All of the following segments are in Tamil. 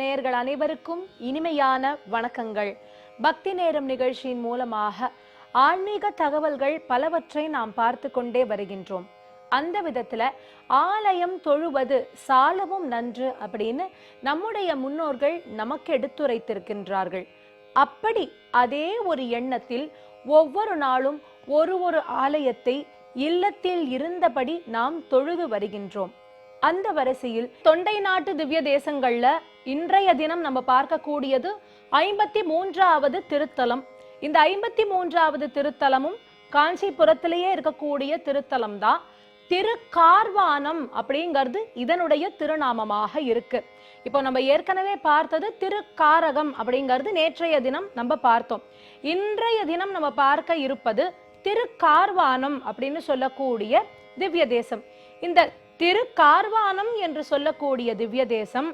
நேயர்கள் அனைவருக்கும் இனிமையான வணக்கங்கள். பக்தி நேரம் நிகழ்ச்சியின் மூலமாக ஆன்மீக தகவல்கள் பலவற்றை நாம் பார்த்து கொண்டே வருகின்றோம். அந்த விதத்துல ஆலயம் தொழுவது சாலவும் நன்று அப்படின்னு நம்முடைய முன்னோர்கள் நமக்கு எடுத்துரைத்திருக்கின்றார்கள். அப்படி அதே ஒரு எண்ணத்தில் ஒவ்வொரு நாளும் ஒரு ஒரு ஆலயத்தை இல்லத்தில் இருந்தபடி நாம் தொழுது வருகின்றோம். அந்த வரிசையில் தொண்டை நாட்டு திவ்ய தேசங்கள்ல இன்றைய தினம் நம்ம பார்க்கக்கூடியது ஐம்பத்தி மூன்றாவது திருத்தலம். இந்த ஐம்பத்தி மூன்றாவது திருத்தலமும் காஞ்சிபுரத்திலேயே இருக்கக்கூடிய திருத்தலம் தான் திருக்கார்வானம் அப்படிங்கிறது இதனுடைய திருநாமமாக இருக்கு. இப்போ நம்ம ஏற்கனவே பார்த்தது திருக்காரகம் அப்படிங்கிறது நேற்றைய தினம் நம்ம பார்த்தோம். இன்றைய தினம் நம்ம பார்க்க இருப்பது திருக்கார்வானம் அப்படின்னு சொல்லக்கூடிய திவ்ய தேசம். இந்த திருக்கார்வானம் என்று சொல்லக்கூடிய திவ்ய தேசம்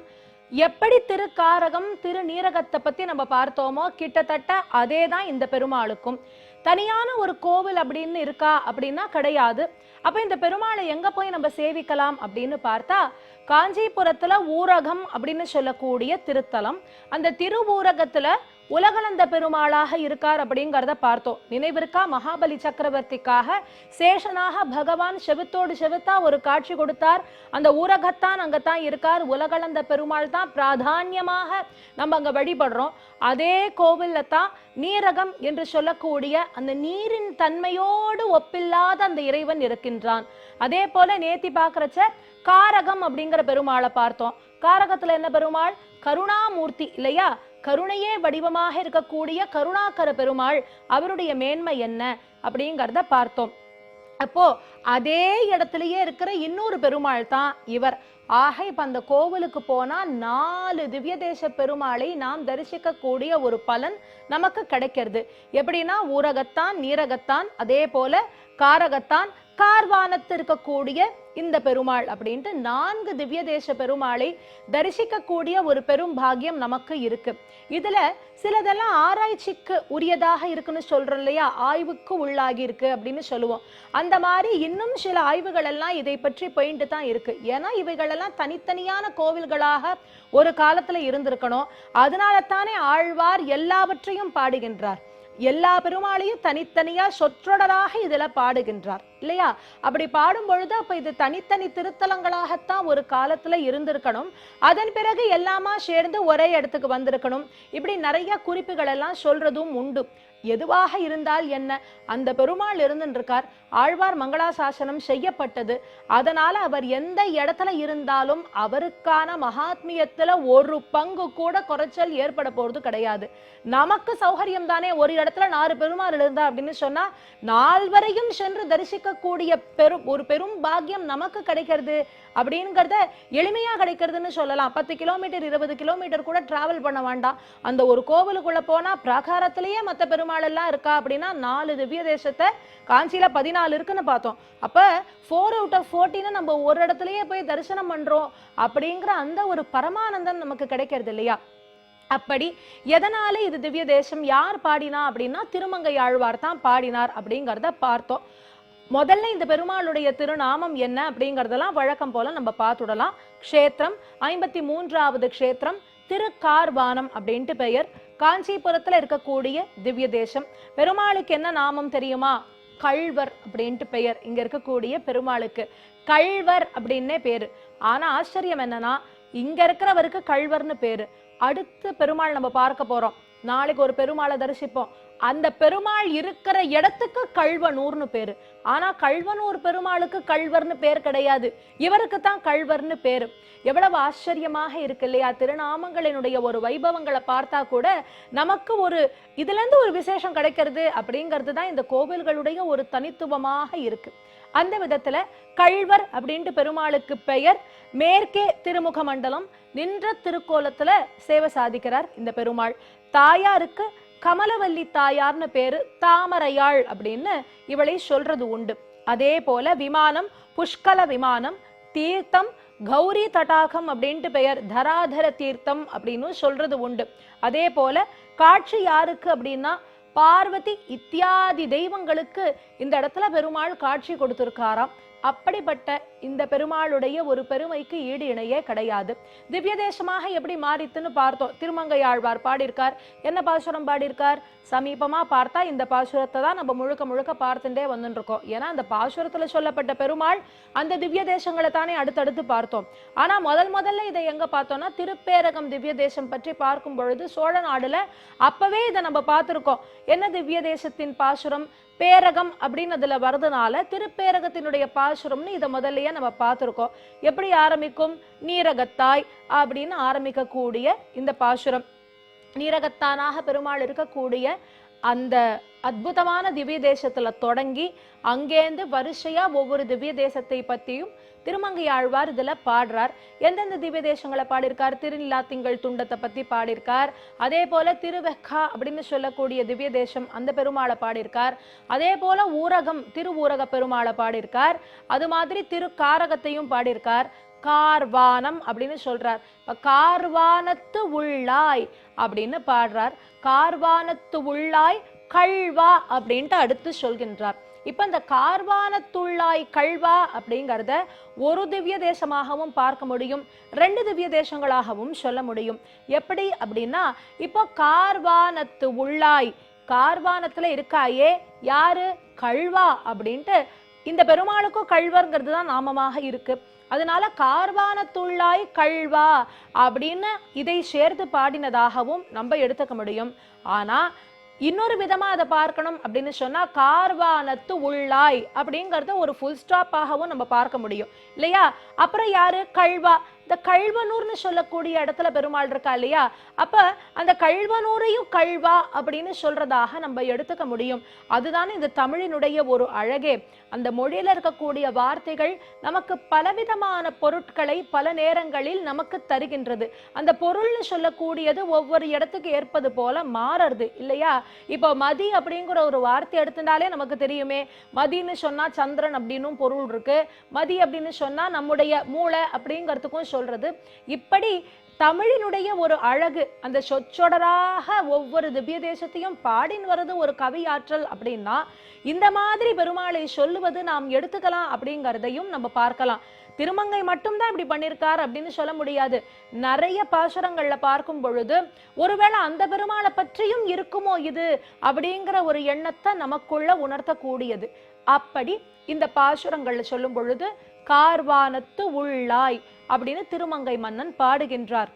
எப்படி திருக்காரகம் திருநீரகத்தை பத்தி நம்ம பார்த்தோமோ கிட்டத்தட்ட அதே தான் இந்த பெருமாளுக்கும். தனியான ஒரு கோவில் அப்படின்னு இருக்கா அப்படின்னா கிடையாது. அப்ப இந்த பெருமாளை எங்க போய் நம்ம சேவிக்கலாம் அப்படின்னு பார்த்தா காஞ்சிபுரத்துல ஊரகம் அப்படின்னு சொல்லக்கூடிய திருத்தலம். அந்த திருவூரகத்துல உலகளந்த பெருமாளாக இருக்கார் அப்படிங்கிறத பார்த்தோம். நினைவிருக்கா? மகாபலி சக்கரவர்த்திக்காக சேஷனாக பகவான் செவத்தோடு செவத்தா ஒரு காட்சி கொடுத்தார். அந்த ஊரகத்தான் அங்கத்தான் இருக்கார். உலகளந்த பெருமாள் தான் பிராதானியமாக நம்ம அங்க வழிபடுறோம். அதே கோவில்ல தான் நீரகம் என்று சொல்லக்கூடிய அந்த நீரின் தன்மையோடு ஒப்பில்லாத அந்த இறைவன் இருக்கின்றான் அதே போல நேத்தி பார்க்கறச்ச காரகம் அப்படிங்கிற பெருமாளை பார்த்தோம். காரகத்துல என்ன பெருமாள்? கருணாமூர்த்தி இல்லையா? கருணையே வடிவமாக இருக்கக்கூடிய கருணாகர பெருமாள் அவருடைய மேன்மை என்ன அப்படிங்கிறத பார்த்தோம். அப்போ அதே இடத்துலயே இருக்கிற இன்னொரு பெருமாள் தான் இவர். ஆக இப்ப அந்த கோவிலுக்கு போனா நாலு திவ்ய தேச பெருமாளை நாம் தரிசிக்க கூடிய ஒரு பலன் நமக்கு கிடைக்கிறது. எப்படின்னா ஊரகத்தான் நீரகத்தான் அதே போல காரகத்தான் கார்வானத்து இருக்கக்கூடிய இந்த பெருமாள் அப்படின்ட்டு நான்கு திவ்ய தேச பெருமாளை தரிசிக்கக்கூடிய ஒரு பெரும் பாக்கியம் நமக்கு இருக்கு. இதுல சிலதெல்லாம் ஆராய்ச்சிக்கு உரியதாக இருக்குன்னு சொல்றோம் இல்லையா? ஆய்வுக்கு உள்ளாகி இருக்கு அப்படின்னு சொல்லுவோம். அந்த மாதிரி இன்னும் சில ஆய்வுகள் எல்லாம் இதை பற்றி போயிட்டு தான் இருக்கு. ஏன்னா இவைகளெல்லாம் தனித்தனியான கோவில்களாக ஒரு காலத்துல இருந்திருக்கணும். அதனால தானே ஆழ்வார் எல்லாவற்றையும் பாடுகின்றார். எல்லா பெருமாளையும் தனித்தனியா சொற்றொடராக இதுல பாடுகின்றார். இல்லையா? அப்படி பாடும் பொழுது அப்ப இது தனித்தனி திருத்தலங்களாகத்தான் ஒரு காலத்துல இருந்திருக்கணும். அதன் பிறகு எல்லாமா சேர்ந்து ஒரே இடத்துக்கு வந்திருக்கணும். இப்படி நிறைய குறிப்புகள் எல்லாம் சொல்றதும் உண்டு. எதுவாக இருந்தால் என்ன? அந்த பெருமாள் இருந்துருக்கார் ஆழ்வார் மங்களாசாசனம் செய்யப்பட்டது. அதனால அவர் எந்த இடத்துல இருந்தாலும் அவருக்கான மகாத்மியத்துல ஒரு பங்கு கூட குறைச்சல் ஏற்பட போறது கிடையாது. நமக்கு சௌகரியம் தானே ஒரு இடத்துல நாலு பெருமாள் இருந்தா அப்படின்னு சொன்னா நால்வரையும் சென்று தரிசிக்கக்கூடிய பெரும் ஒரு பெரும் பாக்கியம் நமக்கு கிடைக்கிறது அப்படிங்கிறத எளிமையா கிடைக்கிறதுன்னு சொல்லலாம். பத்து கிலோமீட்டர் இருபது கிலோமீட்டர் கூட டிராவல் பண்ண வேண்டாம். அந்த ஒரு கோவிலுக்குள்ள போனா பிராகாரத்திலேயே மத்த பெருமாள் எல்லாம் இருக்கா அப்படின்னா நாலு திவ்ய தேசத்தை காஞ்சியில பதினாலு நாலு இருக்குன்னு பார்த்தோம். அப்போ ஃபோர் அவுட் ஆஃப் ஃபோர்டீன் நம்ம ஒரு இடத்துலயே போய் தரிசனம் பண்ணுறோம் அப்படிங்கிற அந்த ஒரு பரமானந்தம் நமக்கு கிடைக்கிறது இல்லையா? அப்படி எதனால இது திவ்ய தேசம் யார் பாடினா அப்படின்னா திருமங்கை ஆழ்வார் தான் பாடினார் அப்படிங்கிறத பார்த்தோம். முதல்ல இந்த பெருமாளுடைய திருநாமம் என்ன அப்படிங்கறதெல்லாம் வழக்கம் போல நம்ம பார்த்துடலாம். க்ஷேத்திரம் ஐம்பத்தி மூன்றாவது க்ஷேத்திரம் திருக்கார்வானம் அப்படின்ட்டு பெயர். காஞ்சிபுரத்தில் இருக்கக்கூடிய திவ்ய தேசம். பெருமாளுக்கு என்ன நாமம் தெரியுமா? கள்வர் அப்படின்ட்டு பெயர். இங்க இருக்கக்கூடிய பெருமாளுக்கு கள்வர் அப்படின்னே பேரு. ஆனா ஆச்சரியம் என்னன்னா இங்க இருக்கிறவருக்கு கள்வர்னு பேரு. அடுத்த பெருமாள் நம்ம பார்க்க போறோம். நாளைக்கு ஒரு பெருமாளை தரிசிப்போம். அந்த பெருமாள் இருக்கிற இடத்துக்கு கல்வனூர்னு பேரு. ஆனா கல்வனூர் பெருமாளுக்கு கல்வர்னு பேர் கிடையாது. இவருக்கு தான் கல்வர்னு பேரு. எவ்வளவு ஆச்சரியமாக இருக்கு இல்லையா? திருநாமங்களினுடைய ஒரு வைபவங்களை பார்த்தா கூட நமக்கு ஒரு இதுல இருந்து ஒரு விசேஷம் கிடைக்கிறது அப்படிங்கிறது தான் இந்த கோவில்களுடைய ஒரு தனித்துவமாக இருக்கு. அந்த விதத்துல கள்வர் அப்படின்ட்டு பெருமாளுக்கு பெயர் மேற்கே திருமுக மண்டலம் நின்ற திருக்கோலத்துல சேவை சாதிக்கிறார் இந்த பெருமாள். தாயாருக்கு கமலவல்லி தாயார்னு பேரு தாமரையாள் அப்படின்னு இவளை சொல்றது உண்டு. அதே போல விமானம் புஷ்கல விமானம் தீர்த்தம் கௌரி தடாகம் அப்படின்ட்டு பெயர் தராதர தீர்த்தம் அப்படின்னு சொல்றது உண்டு. அதே போல காட்சி யாருக்கு அப்படின்னா பார்வதி இத்தியாதி தெய்வங்களுக்கு இந்த இடத்துல பெருமாள் காட்சி கொடுத்திருக்காராம். அப்படிப்பட்ட இந்த பெருமாளுடைய ஒரு பெருமைக்கு ஈடு இணையே கிடையாது. திவ்ய தேசமாக எப்படி மாறித்துன்னு பார்த்தோம். திருமங்கை ஆழ்வார் பாடியிருக்கார். என்ன பாசுரம் பாடியிருக்கார்? சமீபமா பார்த்தா இந்த பாசுரத்தை தான் நம்ம முழுக்க முழுக்க பார்த்துட்டே வந்துட்டுருக்கோம். ஏன்னா அந்த பாசுரத்துல சொல்லப்பட்ட பெருமாள் அந்த திவ்ய தேசங்களை தானே அடுத்தடுத்து பார்த்தோம். ஆனா முதல் முதல்ல இதை எங்க பார்த்தோம்னா திருப்பேரகம் திவ்ய தேசம் பற்றி பார்க்கும் பொழுது சோழ நாடில் அப்பவே இதை நம்ம பார்த்துருக்கோம். என்ன திவ்ய தேசத்தின் பாசுரம்? பேரகம் அப்படின்னு அதுல வரதுனால திருப்பேரகத்தினுடைய பாசுரம்னு இதை முதல்லயே நம்ம பார்த்திருக்கோம். எப்படி ஆரம்பிக்கும்? நீரகத்தாய் அப்படின்னு ஆரம்பிக்கக்கூடிய இந்த பாசுரம். நீரகத்தானாக பெருமாள் இருக்கக்கூடிய அந்த அற்புதமான திவ்ய தேசத்துல தொடங்கி அங்கேருந்து வரிசையா ஒவ்வொரு திவ்ய தேசத்தை பத்தியும் திருமங்கை ஆழ்வார் இதுல பாடுறார். எந்தெந்த திவ்ய தேசங்களை பாடியிருக்கார்? திருநிலா திங்கள் துண்டத்தை பத்தி பாடியிருக்கார். அதே போல திருவெக்கா அப்படின்னு சொல்லக்கூடிய திவ்ய தேசம் அந்த பெருமாளை பாடியிருக்கார். அதே போல ஊரகம் திரு ஊரக பெருமாளை பாடியிருக்கார். அது மாதிரி திரு காரகத்தையும் பாடியிருக்கார். கார்வானம் அப்படின்னு சொல்றார். இப்போ கார்வானத்து உள்ளாய் அப்படின்னு பாடுறார். கார்வானத்து உள்ளாய் கள்வா அப்படின்ட்டு அடுத்து சொல்கின்றார். இப்ப இந்த கார்வானத்துள்ளாய் கல்வா அப்படிங்கறத ஒரு திவ்ய தேசமாகவும் பார்க்க முடியும் ரெண்டு திவ்ய தேசங்களாகவும் சொல்ல முடியும். எப்படி அப்படின்னா இப்போ கார்வானத்து உள்ளாய் கார்வானத்துல இருக்காயே யாரு? கள்வா அப்படின்ட்டு இந்த பெருமாளுக்கும் கள்வர்ங்கிறது தான் நாமமாக இருக்கு. அதனால கார்வானத்துள்ளாய் கள்வா அப்படின்னு இதை சேர்த்து பாடினதாகவும் நம்ம எடுத்துக்க முடியும். ஆனா இன்னொரு விதமா அதை பார்க்கணும் அப்படின்னு சொன்னா கார்வானத்து உள்ளாய் அப்படிங்கறத ஒரு ஃபுல் ஸ்டாப்பாகவும் நம்ம பார்க்க முடியும். இல்லையா? அப்புறம் யாரு? கள்வா இந்த கல்வனூர்னு சொல்லக்கூடிய இடத்துல பெருமாள் இருக்கா இல்லையா? அப்ப அந்த கள்வனூரையும் கல்வா அப்படின்னு சொல்றதாக நம்ம எடுத்துக்க முடியும். அதுதானே இந்த தமிழினுடைய ஒரு அழகே. அந்த மொழியில் இருக்கக்கூடிய வார்த்தைகள் நமக்கு பலவிதமான பொருட்களை பல நேரங்களில் நமக்கு தருகின்றது. அந்த பொருள்னு சொல்லக்கூடியது ஒவ்வொரு இடத்துக்கு ஏற்பது போல மாறுறது இல்லையா? இப்போ மதி அப்படிங்கிற ஒரு வார்த்தை எடுத்துட்டாலே நமக்கு தெரியுமே. மதின்னு சொன்னால் சந்திரன் அப்படின்னும் பொருள் இருக்கு. மதி அப்படின்னு சொன்னால் நம்முடைய மூளை அப்படிங்கிறதுக்கும் சொல்றது. இப்படி தமிழினுடைய ஒரு அழகு அந்த சொச்சொடராக ஒவ்வொரு திவ்ய தேசத்தையும் பாடின் வர்றது ஒரு கவியாற்றல் அப்படின்னா இந்த மாதிரி பெருமாளை சொல்லுவது நாம் எடுத்துக்கலாம் அப்படிங்கிறதையும் நம்ம பார்க்கலாம். திருமங்கை மட்டும்தான் இப்படி பண்ணியிருக்கார் அப்படின்னு சொல்ல முடியாது. நிறைய பாசுரங்கள்ல பார்க்கும் பொழுது ஒருவேளை அந்த பெருமாளை பற்றியும் இருக்குமோ இது அப்படிங்கிற ஒரு எண்ணத்தை நமக்குள்ள உணர்த்தக்கூடியது. அப்படி இந்த பாசுரங்கள்ல சொல்லும் பொழுது கார்வானத்து உள்ளாய் அப்படின்னு திருமங்கை மன்னன் பாடுகின்றார்.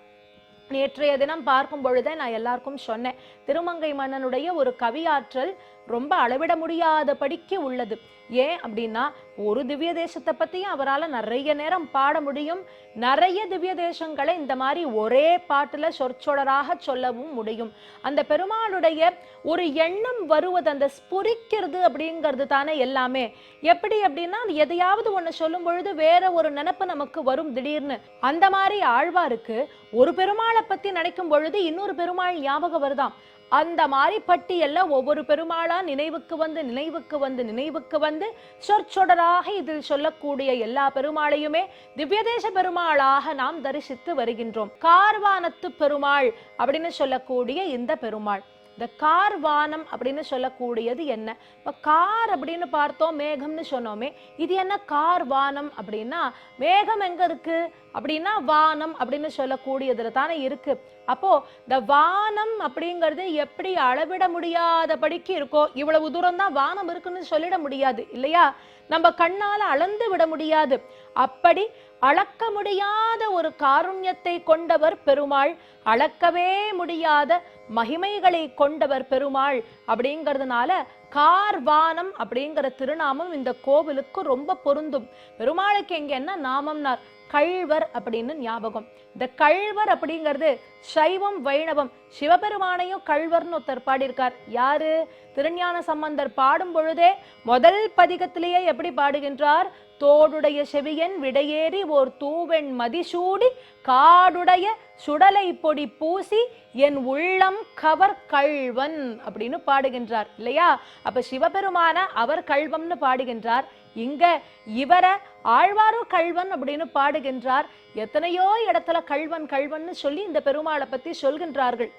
நேற்றைய தினம் பார்க்கும் பொழுதே நான் எல்லாருக்கும் சொன்னேன். திருமங்கை மன்னனுடைய ஒரு கவியாற்றல் ரொம்ப அளவிட முடியாத படிக்கு உள்ளது. ஏன் அப்படின்னா ஒரு திவ்ய தேசத்தை பத்தியும் அவரால் நிறைய நேரம் பாட முடியும். நிறைய திவ்ய தேசங்களை இந்த மாதிரி ஒரே பாட்டுல சொற்சொடராக சொல்லவும் முடியும். அந்த பெருமாளுடைய ஒரு எண்ணம் வருவது அந்த ஸ்புரிக்கிறது அப்படிங்கிறது தானே எல்லாமே. எப்படி அப்படின்னா எதையாவது ஒண்ணு சொல்லும் பொழுது வேற ஒரு நினைப்பு நமக்கு வரும் திடீர்னு. அந்த மாதிரி ஆழ்வாருக்கு ஒரு பெருமாளை பத்தி நினைக்கும் பொழுது இன்னொரு பெருமாள் ஞாபகம் வருதாம். அந்த மாதிரி பட்டியல்ல ஒவ்வொரு பெருமாளா நினைவுக்கு வந்து நினைவுக்கு வந்து நினைவுக்கு வந்து சொற்சொடராக இதில் சொல்லக்கூடிய எல்லா பெருமாளையுமே திவ்யதேச பெருமாளாக நாம் தரிசித்து வருகின்றோம். கார்வானத்து பெருமாள் அப்படின்னு சொல்லக்கூடிய இந்த பெருமாள். இந்த கார் வானம் அப்படின்னு சொல்லக்கூடியது என்ன? இப்போ கார் அப்படின்னு பார்த்தோம் மேகம்னு சொன்னோமே இது என்ன கார் வானம் அப்படின்னா மேகம் எங்க இருக்கு? அப்படின்னா வானம் அப்படின்னு சொல்லக்கூடியதுல தானே இருக்கு. அப்போ இந்த வானம் அப்படிங்கிறது எப்படி அளவிட முடியாதபடிக்கு இருக்கோ இவ்வளவு தூரம் தான் வானம் இருக்குன்னு சொல்லிட முடியாது இல்லையா? நம்ம கண்ணால அளந்து விட முடியாது. அப்படி அளக்க முடியாத ஒரு காருண்யத்தை கொண்டவர் பெருமாள் அளக்கவே முடியாத மகிமைகளை கொண்டவர் பெருமாள் அப்படிங்கிறதுனால கார்வானம் அப்படிங்கிற திருநாமம் இந்த கோவிலுக்கு ரொம்ப பொருந்தும். பெருமாளுக்கு எங்க என்ன நாமம்னார்? கள்வர் அப்படின்னு ஞாபகம். இந்த கள்வர் அப்படிங்கிறது சைவம் வைணவம் சிவபெருமானையும் கள்வர்னு ஒருத்தர் பாடியிருக்கார். யாரு? திருஞான சம்பந்தர் பாடும் பொழுதே முதல் பதிகத்திலேயே எப்படி பாடுகின்றார்? தோடுடைய செவியன் விடையேறி ஓர் தூவெண் மதிசூடி காடுடைய சுடலை பொடி பூசி என் உள்ளம் கவர் கள்வன் அப்படின்னு பாடுகின்றார். இல்லையா? அப்ப சிவபெருமான அவர் கள்வம்னு பாடுகின்றார். இங்க இவரை ஆழ்வாரோ கள்வன் அப்படின்னு பாடுகின்றார். எத்தனையோ இடத்துல கள்வன் கள்வன்னு சொல்லி இந்த பெருமாளை பத்தி சொல்கின்றார்கள்.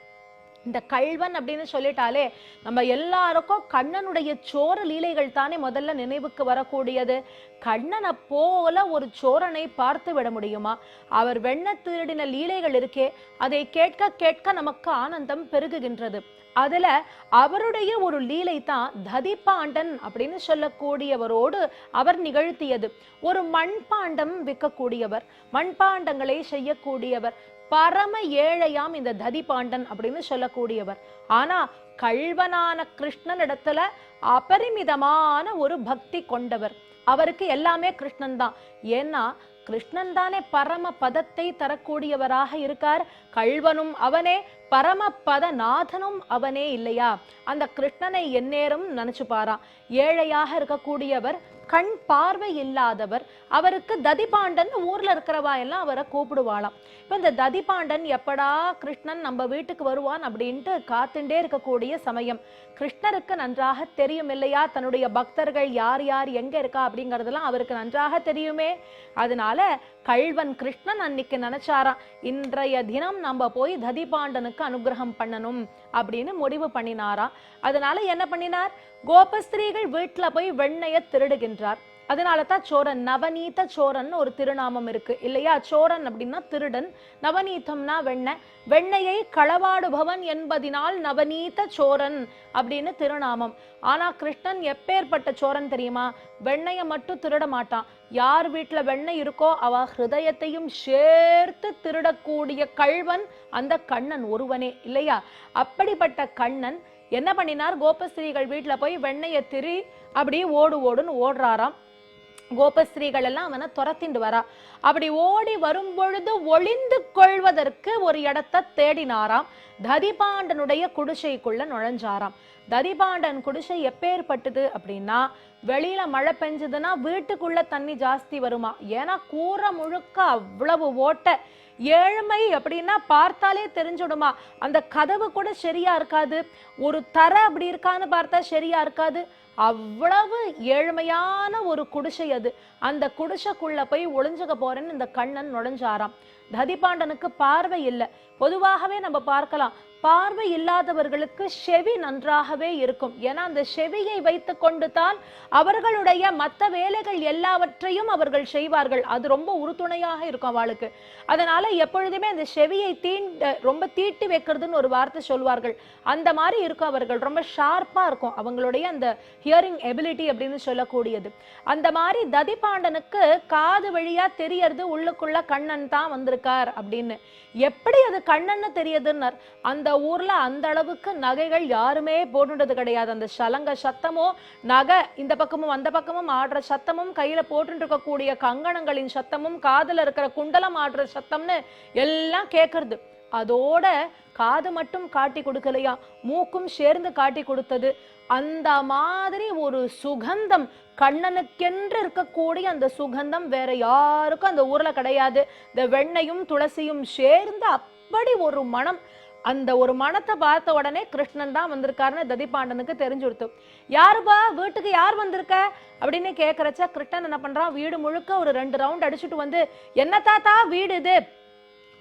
இந்த கள்வன் அப்படின்னு சொல்லிட்டாலே நம்ம எல்லாருக்கும் கண்ணனுடைய சோர லீலைகள் தானே முதல்ல நினைவுக்கு வரக்கூடியது. கண்ணனை போல ஒரு சோரனை பார்த்து விட முடியுமா? அவர் வெண்ண திருடின லீலைகள் இருக்கே அதை கேட்க கேட்க நமக்கு ஆனந்தம் பெருகுகின்றது. அதுல அவருடைய ஒரு லீலை தான் ததிப்பாண்டன் அப்படின்னு சொல்லக்கூடியவரோடு அவர் நிகழ்த்தியது. ஒரு மண்பாண்டம் விற்கக்கூடியவர் மண்பாண்டங்களை செய்யக்கூடியவர் பரம ஏழையாம் இந்த ததிபாண்டன் அப்படின்னு சொல்லக்கூடியவர். ஆனா கள்வனான கிருஷ்ணன் இடத்துல அபரிமிதமான ஒரு பக்தி கொண்டவர். அவருக்கு எல்லாமே கிருஷ்ணன் தான் ஏன்னா கிருஷ்ணன் தானே பரம பதத்தை தரக்கூடியவராக இருக்கார். கள்வனும் அவனே பரம பதநாதனும் அவனே இல்லையா? அந்த கிருஷ்ணனை எந்நேரம் நினைச்சு பாரா ஏழையாக இருக்கக்கூடியவர் கண் பார்வை இல்லாதவர் அவருக்கு ததிபாண்டன் ஊர்ல இருக்கிறவா எல்லாம் அவரை கூப்பிடுவாளாம். இப்ப இந்த ததிபாண்டன் எப்படா கிருஷ்ணன் நம்ம வீட்டுக்கு வருவான் அப்படின்ட்டு காத்துண்டே இருக்கக்கூடிய சமயம். கிருஷ்ணருக்கு நன்றாக தெரியும் இல்லையா? தன்னுடைய பக்தர்கள் யார் யார் எங்க இருக்கா அப்படிங்கறதெல்லாம் அவருக்கு நன்றாக தெரியுமே. அதனால கல்வன் கிருஷ்ணன் அன்னைக்கு நினைச்சாராம் இன்றைய தினம் நம்ம போய் ததிபாண்டனுக்கு அனுகிரகம் பண்ணணும் அப்படின்னு முடிவு பண்ணினாராம். அதனால என்ன பண்ணினார்? கோபஸ்திரீகள் வீட்டுல போய் வெண்ணைய திருடுகின்றார். அதனால தான் சோரன் நவநீத சோரன் ஒரு திருநாமம் இருக்கு. இல்லையா? சோரன் அப்படின்னா திருடன். நவநீதம்னா வெண்ணெய் வெண்ணையை களவாடுபவன் என்பதினால் நவநீத சோரன் அப்படின்னு திருநாமம். ஆனா கிருஷ்ணன் எப்பேற்பட்ட சோரன் தெரியுமா? வெண்ணையை மட்டும் திருட மாட்டான். யார் வீட்டுல வெண்ணெய் இருக்கோ அவ ஹிருதயத்தையும் சேர்த்து திருடக்கூடிய கள்வன் அந்த கண்ணன் ஒருவனே. இல்லையா? அப்படிப்பட்ட கண்ணன் என்ன பண்ணினார்? கோபஸ்திரீகள் வீட்டில் போய் வெண்ணையை திரி அப்படியே ஓடு ஓடுன்னு ஓடுறாராம். கோபஸ்திரீகள் எல்லாம் அவனை துரத்திண்டு வரா. அப்படி ஓடி வரும் பொழுது ஒளிந்து கொள்வதற்கு ஒரு இடத்தை தேடினாராம். ததிபாண்டனுடைய குடிசைக்குள்ள நுழைஞ்சாராம். ததிபாண்டன் குடிசை எப்பேற்பட்டது அப்படின்னா வெளியில மழை பெஞ்சதுன்னா வீட்டுக்குள்ள தண்ணி ஜாஸ்தி வருமா? ஏன்னா கூரை முழுக்க அவ்வளவு ஓட்டை. ஏழ்மை அப்படின்னா பார்த்தாலே தெரிஞ்சுடுமா? அந்த கதவு கூட சரியா இருக்காது. ஒரு தர அப்படி இருக்கான்னு பார்த்தா சரியா இருக்காது. அவ்வளவு ஏழ்மையான ஒரு குடிசை அது. அந்த குடிசைக்குள்ள போய் ஒளிஞ்சுக்க போறேன்னு இந்த கண்ணன் நுழைஞ்சாராம். ததிபாண்டனுக்கு பார்வை இல்லை. பொதுவாகவே நம்ம பார்க்கலாம் பார்வை இல்லாதவர்களுக்கு செவி நன்றாகவே இருக்கும். ஏன்னா அந்த செவியை வைத்து கொண்டு தான் அவர்களுடைய மற்ற வேலைகள் எல்லாவற்றையும் அவர்கள் செய்வார்கள். அது ரொம்ப உறுதுணையாக இருக்கும் அவளுக்கு. அதனால எப்பொழுதுமே அந்த செவியை தீண்ட ரொம்ப தீட்டி வைக்கிறதுன்னு ஒரு வார்த்தை சொல்வார்கள். அந்த மாதிரி இருக்கும் அவர்கள். ரொம்ப ஷார்ப்பா இருக்கும். அவங்களுடைய அந்த ஹியரிங் எபிலிட்டி அப்படின்னு சொல்லக்கூடியது. அந்த மாதிரி ததிபாண்டனுக்கு காது வழியா தெரியறது உள்ளுக்குள்ள கண்ணன் தான் இருக்கார் அப்படின்னு. எப்படி அது கண்ணன்னு தெரியுதுன்னார். அந்த ஊர்ல அந்த அளவுக்கு நகைகள் யாருமே போட்டுட்டது கிடையாது. அந்த சலங்க சத்தமோ நகை இந்த பக்கமும் அந்த பக்கமும் ஆடுற சத்தமும் கையில போட்டு இருக்கக்கூடிய கங்கணங்களின் சத்தமும் காதல இருக்கிற குண்டலம் ஆடுற சத்தம்னு எல்லாம் கேட்கறது அதோட காது மட்டும் காட்டி கொடுக்கலையா? மூக்கும் சேர்ந்து காட்டி கொடுத்தது. அந்த மாதிரி ஒரு சுகந்தம் கண்ணனுக்கென்று இருக்கக்கூடிய அந்த சுகந்தம் வேற யாருக்கும் அந்த ஊர்ல கிடையாது. இந்த வெண்ணையும் துளசியும் சேர்ந்து அப்படி ஒரு மனம் அந்த ஒரு மனத்தை பார்த்த உடனே கிருஷ்ணன் தான் வந்திருக்காருன்னு ததிபாண்டனுக்கு தெரிஞ்சுடுத்து யாருப்பா? வீட்டுக்கு யார் வந்திருக்க? அப்படின்னு கேட்கறச்ச கிருஷ்ணன் என்ன பண்ணுறான் வீடு முழுக்க ஒரு ரெண்டு ரவுண்ட் அடிச்சுட்டு வந்து என்ன தாத்தா? வீடு இது.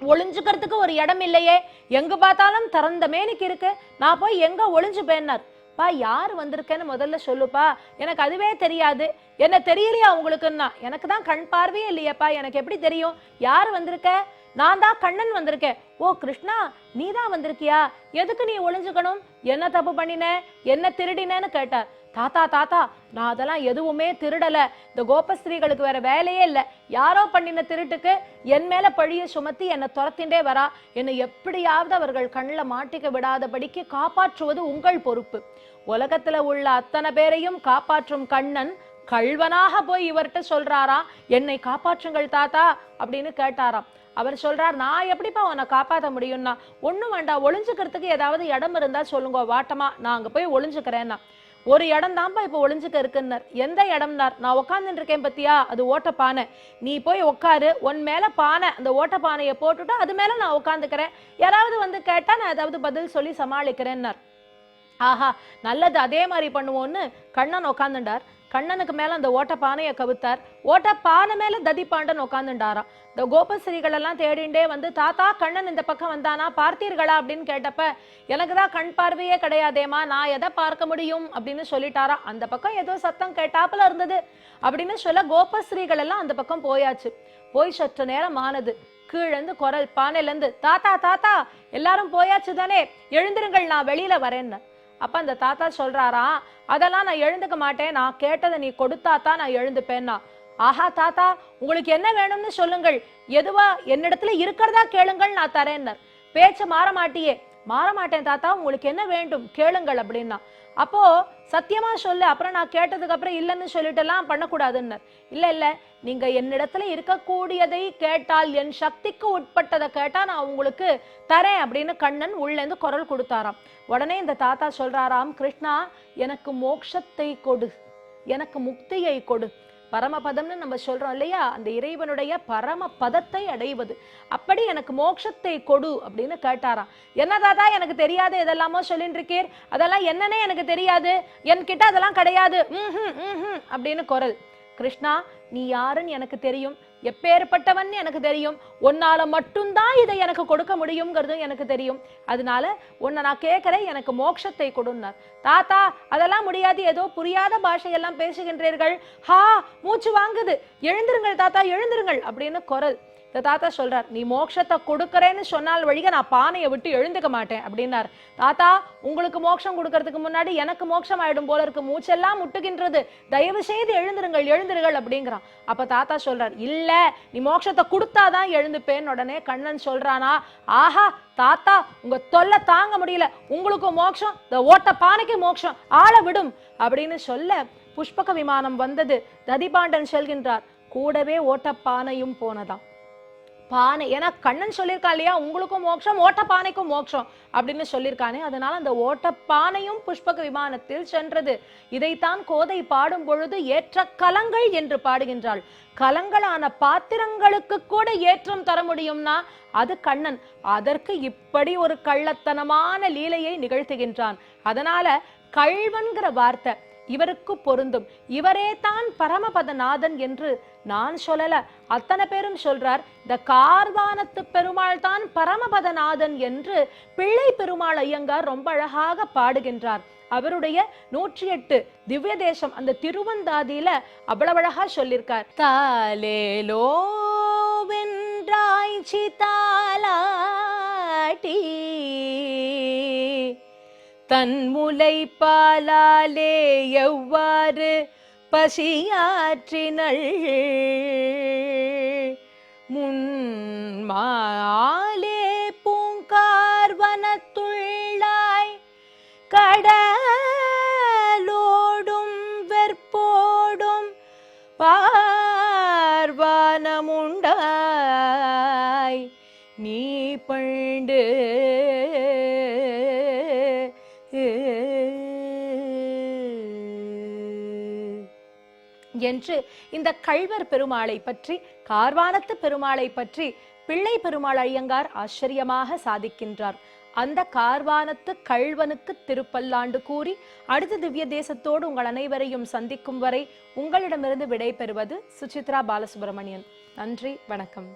ஒளிஞ்சுக்கிறதுக்கு ஒரு இடம் இல்லையே. எங்கே பார்த்தாலும் திறந்த மேனிக்கு இருக்கு. நான் போய் எங்கே ஒளிஞ்சு போயினார் பா யார் வந்திருக்கேன்னு முதல்ல சொல்லுப்பா. எனக்கு அதுவே தெரியாது. என்ன தெரியலையா உங்களுக்குன்னா? எனக்கு தான் கண் பார்வையே இல்லையப்பா. எனக்கு எப்படி தெரியும்? யார் வந்திருக்க? நான் தான் கண்ணன் வந்திருக்கேன். ஓ கிருஷ்ணா நீ தான் வந்திருக்கியா? எதுக்கு நீ ஒளிஞ்சுக்கணும்? என்ன தப்பு பண்ணின? என்ன திருடினேன்னு கேட்டார் தாத்தா தாத்தா நான் அதெல்லாம் எதுவுமே திருடல. இந்த கோபஸ்திரீகளுக்கு வேற வேலையே இல்லை. யாரோ பண்ணின திருட்டுக்கு என் மேல பழிய சுமத்தி என்னை துரத்திண்டே வரா. என்னை எப்படியாவது அவர்கள் கண்ணில் மாட்டிக்க விடாதபடிக்கு காப்பாற்றுவது உங்கள் பொறுப்பு. உலகத்துல உள்ள அத்தனை பேரையும் காப்பாற்றும் கண்ணன் கள்வனாக போய் இவர்கிட்ட சொல்றாராம் என்னை காப்பாற்றுங்கள் தாத்தா அப்படின்னு கேட்டாராம். அவர் சொல்றார் நான் எப்படிப்பா உன்னை காப்பாற்ற முடியும்னா ஒன்றும் வேண்டாம் ஒளிஞ்சுக்கிறதுக்கு ஏதாவது இடம் இருந்தால் சொல்லுங்க வாட்டமா நான் அங்கே போய் ஒளிஞ்சுக்கிறேன்னா. ஒரு இடம் தான்ப்பா இப்போ ஒளிஞ்சுக்க இருக்குன்னார். எந்த இடம்னார்? நான் உட்காந்துட்டு இருக்கேன் பத்தியா? அது ஓட்ட பானை நீ போய் உட்காரு உன் மேலே பானை அந்த ஓட்ட பானையை போட்டுட்டு அது மேலே நான் உட்காந்துக்கிறேன் யாராவது வந்து கேட்டால் நான் ஏதாவது பதில் சொல்லி சமாளிக்கிறேன்னார். ஆஹா நல்லது அதே மாதிரி பண்ணுவோன்னு கண்ணன் உட்காந்துட்டார் கண்ணனுக்கு மேல அந்த ஓட்ட பானையை கவுத்தார். ஓட்ட பானை மேல ததிபாண்டன் உட்காந்துட்டாராம் இந்த கோபஸ்ரீகள் எல்லாம் தேடிண்டே வந்து தாத்தா கண்ணன் இந்த பக்கம் வந்தானா? பார்த்தீர்களா? அப்படின்னு கேட்டப்ப எனக்கு தான் கண் பார்வையே கிடையாதேமா நான் எதை பார்க்க முடியும்? அப்படின்னு சொல்லிட்டாராம். அந்த பக்கம் ஏதோ சத்தம் கேட்டாப்புல இருந்தது அப்படின்னு சொல்ல கோபஸ்ரீகள் எல்லாம் அந்த பக்கம் போயாச்சு. போய் சற்று நேரம் ஆனது. கீழேந்து குரல் பானையிலேருந்து தாத்தா தாத்தா எல்லாரும் போயாச்சு தானே? எழுந்திருங்கள் நான் வெளியில வரேன்னு. அப்ப அந்த தாத்தா சொல்றாராம் அதெல்லாம் நான் எழுந்துக்க மாட்டேன். நான் கேட்டதை நீ கொடுத்தா தான் நான் எழுந்துப்பேன்னா. ஆஹா தாத்தா உங்களுக்கு என்ன வேணும்னு சொல்லுங்கள். எதுவா என்னிடத்துல இருக்கிறதா கேளுங்கள் நான் தரேன்னர். பேச்சு மாற மாட்டியே. மாற மாட்டேன் தாத்தா உங்களுக்கு என்ன வேண்டும்? கேளுங்கள் அப்படின்னா. அப்போ சத்தியமா சொல்லு. அப்புறம் நான் கேட்டதுக்கு அப்புறம் இல்லைன்னு சொல்லிட்டுலாம் பண்ணக்கூடாதுன்னு இல்ல இல்ல. நீங்க என்னிடத்துல இருக்கக்கூடியதை கேட்டால் என் சக்திக்கு உட்பட்டதை கேட்டா நான் உங்களுக்கு தரேன் அப்படின்னு கண்ணன் உள்ளேந்து குரல் கொடுத்தாராம். உடனே இந்த தாத்தா சொல்றாராம் கிருஷ்ணா எனக்கு மோட்சத்தை கொடு. எனக்கு முக்தியை கொடு. பரமபதம்னு நம்ம சொல்றோம் இல்லையா? அந்த இறைவனுடைய பரம பதத்தை அடைவது. அப்படி எனக்கு மோட்சத்தை கொடு அப்படின்னு கேட்டாராம். என்னதாதா எனக்கு தெரியாது இதெல்லாமோ சொல்லிட்டு இருக்கீர் அதெல்லாம் என்னன்னே எனக்கு தெரியாது. என்கிட்ட அதெல்லாம் கிடையாது. ம்ஹும், அப்படின்னு குரல். கிருஷ்ணா நீ யாருன்னு எனக்கு தெரியும். எப்பேற்பட்டவன் எனக்கு தெரியும். உன்னால மட்டும்தான் இதை எனக்கு கொடுக்க முடியுங்கிறதும் எனக்கு தெரியும். அதனால உன்னை நான் கேட்கறேன் எனக்கு மோட்சத்தை கொடுன்னார். தாத்தா அதெல்லாம் முடியாது. ஏதோ புரியாத பாஷையெல்லாம் பேசுகின்றீர்கள். ஹா மூச்சு வாங்குது. எழுந்திருங்கள் தாத்தா எழுந்திருங்கள் அப்படின்னு குரல். இந்த தாத்தா சொல்றார் நீ மோட்சத்தை கொடுக்கறேன்னு சொன்னால் வழிக நான் பானையை விட்டு எழுந்துக்க மாட்டேன் அப்படின்னார். தாத்தா உங்களுக்கு மோட்சம் கொடுக்கறதுக்கு முன்னாடி எனக்கு மோட்சம் ஆயிடும் போல இருக்கு. மூச்செல்லாம் முட்டுகின்றது. தயவு செய்து எழுந்துருங்கள் எழுந்துருங்கள் அப்படிங்கிறான். அப்ப தாத்தா சொல்றார் இல்ல நீ மோட்சத்தை கொடுத்தாதான் எழுந்துப்பேன். உடனே கண்ணன் சொல்றானா ஆஹா தாத்தா உங்க தொல்லை தாங்க முடியல. உங்களுக்கு மோட்சம் இந்த ஓட்ட பானைக்கு மோட்சம். ஆள விடும் அப்படின்னு சொல்ல புஷ்பக விமானம் வந்தது. ததிபாண்டன் செல்கின்றார். கூடவே ஓட்டப்பானையும் போனதாம். பானை. ஏன்னா கண்ணன் சொல்லியிருக்கா இல்லையா உங்களுக்கும் மோட்சம் ஓட்டப்பானைக்கும் மோட்சம் அப்படின்னு சொல்லியிருக்கானே. அதனால அந்த ஓட்டப்பானையும் புஷ்பக விமானத்தில் சென்றது. இதைத்தான் கோதை பாடும் பொழுது ஏற்ற கலங்கள் என்று பாடுகின்றாள். கலங்களான பாத்திரங்களுக்கு கூட ஏற்றம் தர முடியும்னா அது கண்ணன். அதற்கு இப்படி ஒரு கள்ளத்தனமான லீலையை நிகழ்த்துகின்றான். அதனால கள்வன்கிற வார்த்தை இவருக்கு பொருந்தும். இவரே தான் பரமபதநாதன் என்று நான் சொல்லல. அத்தனை பேரும் சொல்றார் இந்த கார்வானத்து பெருமாள் தான் பரமபதநாதன் என்று பிள்ளை பெருமாள் ஐயங்கார் ரொம்ப அழகாக பாடுகின்றார். அவருடைய நூற்றி எட்டு திவ்ய தேசம் அந்த திருவந்தாதியில அவ்வளவழகா சொல்லியிருக்கார் தாலேலோ வென்றாய் சிதாலாட்டி தன் முலைப்பாலாலே எவ்வாறு பசியாற்றினள்? முன்மாலே பூங்கார்வனத்துள்ளாய் கடலோடும் வெற்போடும் பார்வானமுண்டாய். நீ பண்டு என்று இந்த கள்வர் பெருமாளை பற்றி கார்வானத்து பெருமாளை பற்றி பிள்ளை பெருமாள் ஐயங்கார் ஆச்சரியமாக சாதிக்கின்றார். அந்த கார்வானத்து கள்வனுக்கு திருப்பல்லாண்டு கூறி அடுத்த திவ்ய தேசத்தோடு உங்கள் அனைவரையும் சந்திக்கும் வரை உங்களிடமிருந்து விடைபெறுவது சுசித்ரா பாலசுப்ரமணியன். நன்றி வணக்கம்.